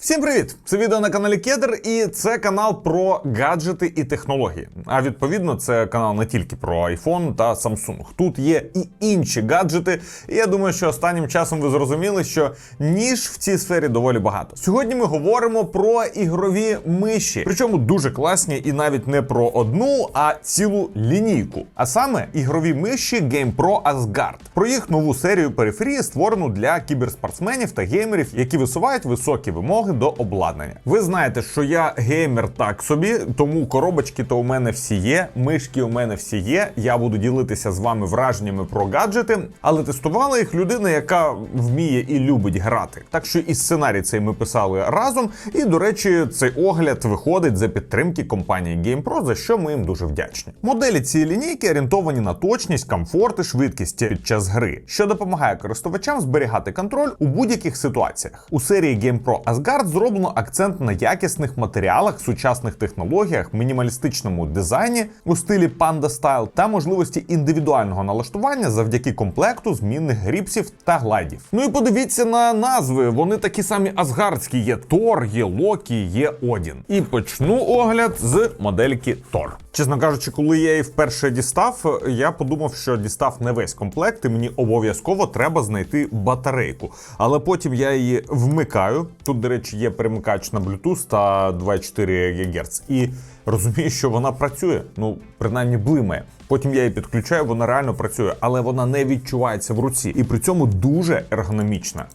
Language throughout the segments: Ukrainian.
Всім привіт! Це відео на каналі Кедр, і це канал про гаджети і технології. А відповідно, це канал не тільки про iPhone та Samsung. Тут є і інші гаджети. І я думаю, що останнім часом ви зрозуміли, що ніж в цій сфері доволі багато. Сьогодні ми говоримо про ігрові миші, причому дуже класні, і навіть не про одну, а цілу лінійку. А саме ігрові миші GamePro Asgard. Про їх нову серію периферії, створену для кіберспортсменів та геймерів, які висувають високі вимоги до обладнання. Ви знаєте, що я геймер так собі, тому коробочки то у мене всі є, мишки у мене всі є. Я буду ділитися з вами враженнями про гаджети, але тестувала їх людина, яка вміє і любить грати. Так що і сценарій цей ми писали разом. І до речі, цей огляд виходить за підтримки компанії GamePro, за що ми їм дуже вдячні. Моделі цієї лінійки орієнтовані на точність, комфорт і швидкість під час гри, що допомагає користувачам зберігати контроль у будь-яких ситуаціях. У серії GamePro Asgard зроблено акцент на якісних матеріалах, сучасних технологіях, мінімалістичному дизайні у стилі Panda Style та можливості індивідуального налаштування завдяки комплекту змінних гріпсів та глайдів. Ну і подивіться на назви. Вони такі самі асгардські: є Тор, є Локі, є Одін. І почну огляд з модельки Тор. Чесно кажучи, коли я її вперше дістав, я подумав, що дістав не весь комплект, і мені обов'язково треба знайти батарейку. Але потім я її вмикаю. Тут, до речі, є перемикач на Bluetooth та 2,4 ГГц. І розумію, що вона працює. Ну, принаймні блимає. Потім я її підключаю, вона реально працює, але вона не відчувається в руці. І при цьому дуже ергономічна.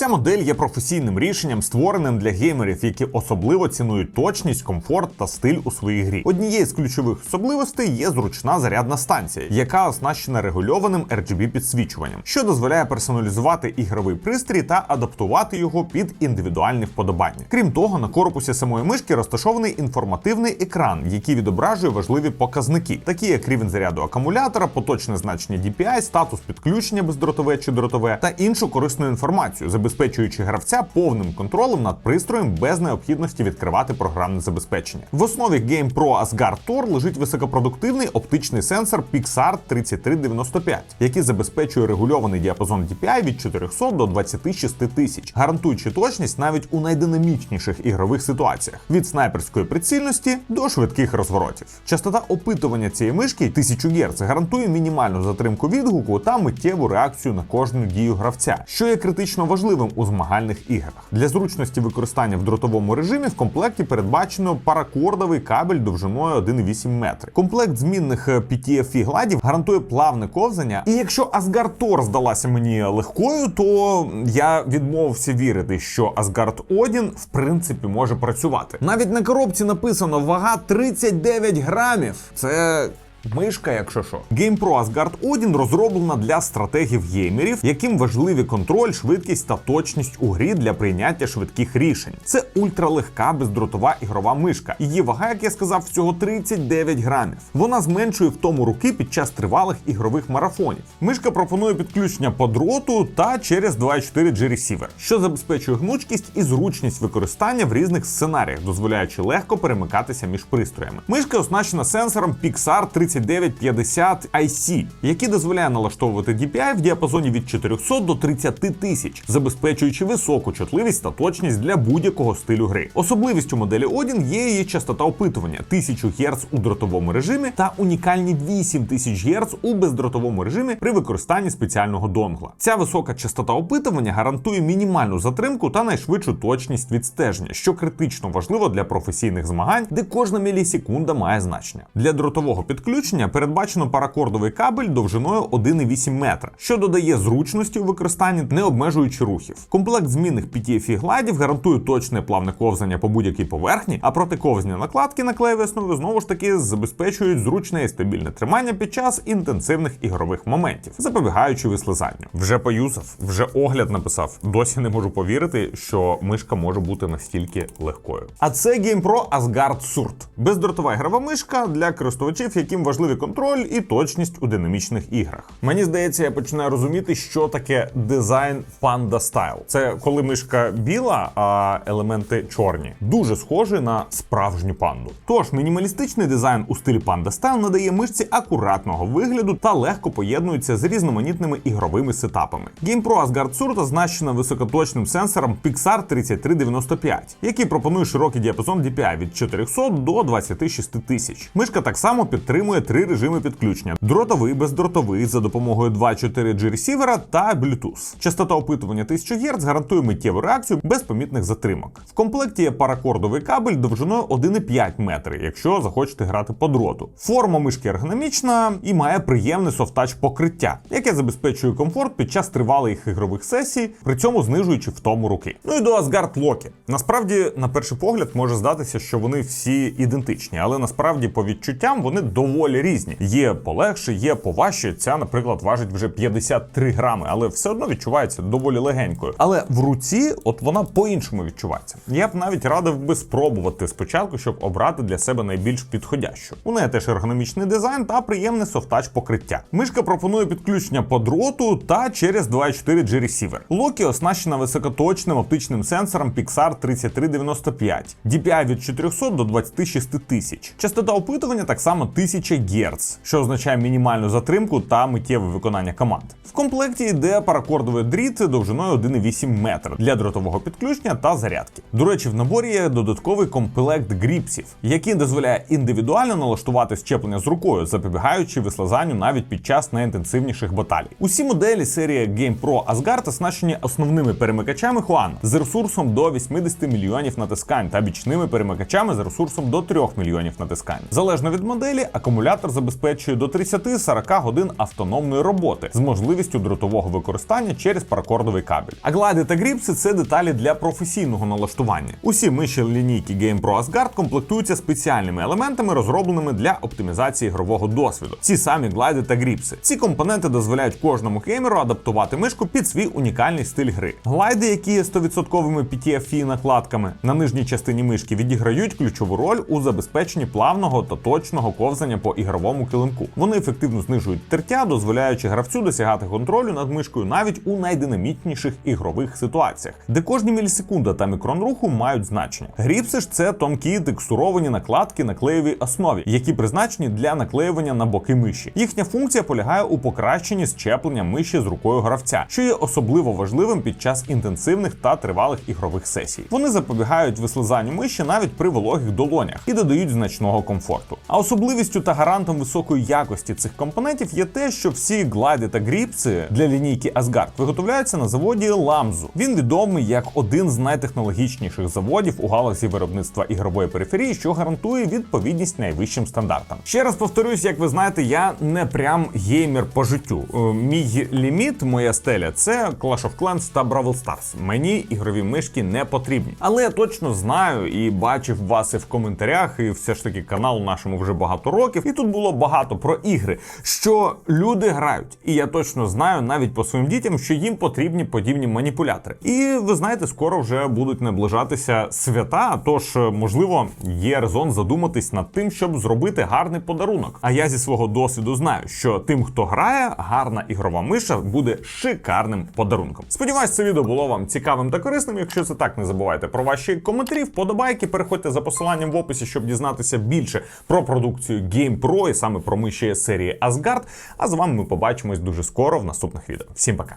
Ця модель є професійним рішенням, створеним для геймерів, які особливо цінують точність, комфорт та стиль у своїй грі. Однією з ключових особливостей є зручна зарядна станція, яка оснащена регульованим RGB підсвічуванням, що дозволяє персоналізувати ігровий пристрій та адаптувати його під індивідуальні вподобання. Крім того, на корпусі самої мишки розташований інформативний екран, який відображує важливі показники, такі як рівень заряду акумулятора, поточне значення DPI, статус підключення бездротове чи дротове та іншу корисну інформацію забезпечуючи гравця повним контролем над пристроєм без необхідності відкривати програмне забезпечення. В основі GamePro Asgard Tor лежить високопродуктивний оптичний сенсор Pixar 3395, який забезпечує регульований діапазон DPI від 400 до 26 тисяч, гарантуючи точність навіть у найдинамічніших ігрових ситуаціях від снайперської прицільності до швидких розворотів. Частота опитування цієї мишки 1000 Гц гарантує мінімальну затримку відгуку та миттєву реакцію на кожну дію гравця, що є критично важливим важливим у змагальних іграх. Для зручності використання в дротовому режимі в комплекті передбачено паракордовий кабель довжиною 1,8 метри. Комплект змінних е, PTFE гладів гарантує плавне ковзання. І якщо Asgard Tor здалася мені легкою, то я відмовився вірити, що Asgard Odin в принципі може працювати. Навіть на коробці написано вага 39 грамів. Це Мишка, якщо що. GamePro Asgard Odin розроблена для стратегів-геймерів, яким важливі контроль, швидкість та точність у грі для прийняття швидких рішень. Це ультралегка бездротова ігрова мишка. Її вага, як я сказав, всього 39 грамів. Вона зменшує втому руки під час тривалих ігрових марафонів. Мишка пропонує підключення по дроту та через 2.4 G-Receiver, що забезпечує гнучкість і зручність використання в різних сценаріях, дозволяючи легко перемикатися між пристроями. Мишка оснащена сенсором Pixar 30 3950 IC, який дозволяє налаштовувати DPI в діапазоні від 400 до 30 тисяч, забезпечуючи високу чутливість та точність для будь-якого стилю гри. Особливістю моделі Odin є її частота опитування 1000 Гц у дротовому режимі та унікальні 8000 Гц у бездротовому режимі при використанні спеціального донгла. Ця висока частота опитування гарантує мінімальну затримку та найшвидшу точність відстеження, що критично важливо для професійних змагань, де кожна мілісекунда має значення. Для дротового підключення підключення передбачено паракордовий кабель довжиною 1,8 метра, що додає зручності у використанні, не обмежуючи рухів. Комплект змінних PTFE гладів гарантує точне плавне ковзання по будь-якій поверхні, а протиковзні накладки на клеєвій основі знову ж таки забезпечують зручне і стабільне тримання під час інтенсивних ігрових моментів, запобігаючи вислизанню. Вже поюзав, вже огляд написав. Досі не можу повірити, що мишка може бути настільки легкою. А це GamePro Asgard Surt. бездротова ігрова мишка для користувачів, яким важливий контроль і точність у динамічних іграх. Мені здається, я починаю розуміти, що таке дизайн Panda Style. Це коли мишка біла, а елементи чорні. Дуже схожий на справжню панду. Тож мінімалістичний дизайн у стилі Panda Style надає мишці акуратного вигляду та легко поєднується з різноманітними ігровими сетапами. GamePro Asgard Surta оснащена високоточним сенсором Pixar 3395, який пропонує широкий діапазон DPI від 400 до 26 тисяч. Мишка так само підтримує три режими підключення: дротовий, бездротовий за допомогою 2.4G ресівера та Bluetooth. Частота опитування 1000 Гц гарантує миттєву реакцію без помітних затримок. В комплекті є паракордовий кабель довжиною 1,5 метри, якщо захочете грати по дроту. Форма мишки ергономічна і має приємне софтач покриття, яке забезпечує комфорт під час тривалих ігрових сесій, при цьому знижуючи втому руки. Ну і до Asgard Loki. Насправді, на перший погляд, може здатися, що вони всі ідентичні, але насправді по відчуттям вони доволі різні. Є полегше, є поважче. Ця, наприклад, важить вже 53 грами, але все одно відчувається доволі легенькою. Але в руці, от вона по-іншому відчувається. Я б навіть радив би спробувати спочатку, щоб обрати для себе найбільш підходящу. У неї теж ергономічний дизайн та приємне софтач покриття. Мишка пропонує підключення по дроту та через 2.4G ресівер. Локі оснащена високоточним оптичним сенсором Pixar 3395, DPI від 400 до 26 тисяч. Частота опитування так само 1000 Гц, що означає мінімальну затримку та миттєве виконання команд. В комплекті йде паракордовий дріт довжиною 1,8 метра для дротового підключення та зарядки. До речі, в наборі є додатковий комплект гріпсів, який дозволяє індивідуально налаштувати щеплення з рукою, запобігаючи вислизанню навіть під час найінтенсивніших баталій. Усі моделі серії GamePro Asgard оснащені основними перемикачами Huan з ресурсом до 80 мільйонів натискань та бічними перемикачами з ресурсом до 3 мільйонів натискань. Залежно від моделі, акумулятор забезпечує до 30-40 годин автономної роботи з можливістю дротового використання через паракордовий кабель. А глади та гріпси це деталі для професійного налаштування. Усі миші лінійки GamePro Asgard комплектуються спеціальними елементами, розробленими для оптимізації ігрового досвіду. Ці самі глайди та гріпси. Ці компоненти дозволяють кожному геймеру адаптувати мишку під свій унікальний стиль гри. Глайди, які є 100% PTFE накладками на нижній частині мишки, відіграють ключову роль у забезпеченні плавного та точного ковзання по ігровому килимку. Вони ефективно знижують тертя, дозволяючи гравцю досягати контролю над мишкою навіть у найдинамічніших ігрових ситуаціях, де кожні мілісекунда та мікрон руху мають значення. Гріпси ж це тонкі текстуровані накладки на клеєвій основі, які призначені для наклеювання на боки миші. Їхня функція полягає у покращенні щеплення миші з рукою гравця, що є особливо важливим під час інтенсивних та тривалих ігрових сесій. Вони запобігають вислизанню миші навіть при вологих долонях і додають значного комфорту. А особливістю та гарантом високої якості цих компонентів є те, що всі глади та гріпси для лінійки Asgard виготовляються на заводі Ламзу. Він відомий як один з найтехнологічніших заводів у галузі виробництва ігрової периферії, що гарантує відповідність найвищим стандартам. Ще раз повторюсь, як ви знаєте, я не прям геймер по життю. Е, Мій ліміт, моя стеля це Clash of Clans та Brawl Stars. Мені ігрові мишки не потрібні. Але я точно знаю і бачив вас і в коментарях, і все ж таки канал нашому вже багато років. І тут було багато про ігри, що люди грають. І я точно знаю навіть по своїм дітям, що їм потрібні подібні маніпулятори. І ви знаєте, скоро вже будуть наближатися свята. Тож, можливо, є резон задуматись над тим, щоб зробити гарний подарунок. А я зі свого досвіду знаю, що тим, хто грає, гарна ігрова миша буде шикарним подарунком. Сподіваюсь, це відео було вам цікавим та корисним. Якщо це так, не забувайте про ваші коментарі, вподобайки. Переходьте за посиланням в описі, щоб дізнатися більше про продукцію GamePro і саме про миші серії Asgard. А з вами ми побачимось дуже скоро в наступних відео. Всім пока.